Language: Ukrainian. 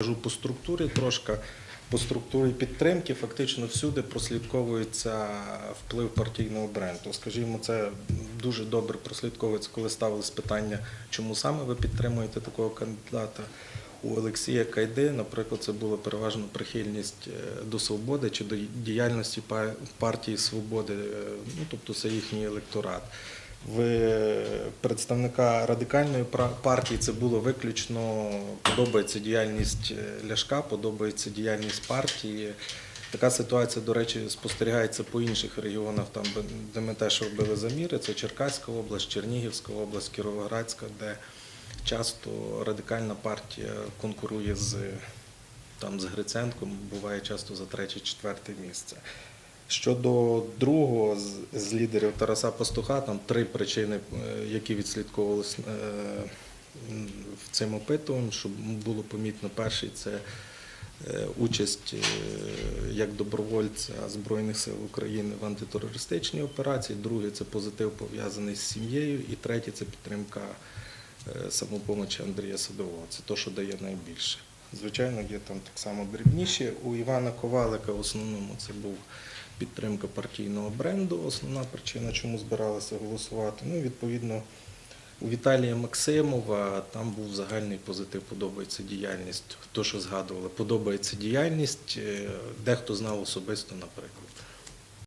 Кажу по структурі трошки, по структурі підтримки фактично всюди прослідковується вплив партійного бренду. Скажімо, це дуже добре прослідковується, коли ставилось питання, чому саме ви підтримуєте такого кандидата. У Олексія Кайди, наприклад, це була переважно прихильність е, до свободи чи до діяльності партії свободи, е, ну тобто це їхній електорат. В представника радикальної партії це було виключно подобається діяльність е, Ляшка, подобається діяльність партії. Така ситуація, до речі, спостерігається по інших регіонах, там де ми теж робили заміри. Це Черкаська область, Чернігівська область, Кіровоградська, де часто радикальна партія конкурує з там з Гриценком, буває часто за третє-четверте місце. Щодо другого з, лідерів Тараса Пастуха, там три причини, е, які відслідковувалися е, в цим опитуванні, щоб було помітно. Перший це е, участь як добровольця Збройних сил України в антитерористичній операції. Другий це позитив пов'язаний з сім'єю. І третє це підтримка самопомочі Андрія Садового. Це те, що дає найбільше. Звичайно, є там так само дрібніші. У Івана Ковалика в основному це був підтримка партійного бренду, основна причина, чому збиралися голосувати. Ну, відповідно, у Віталія Максимова там був загальний позитив, подобається діяльність. Хто що згадували, подобається діяльність, е, дехто знав особисто, наприклад.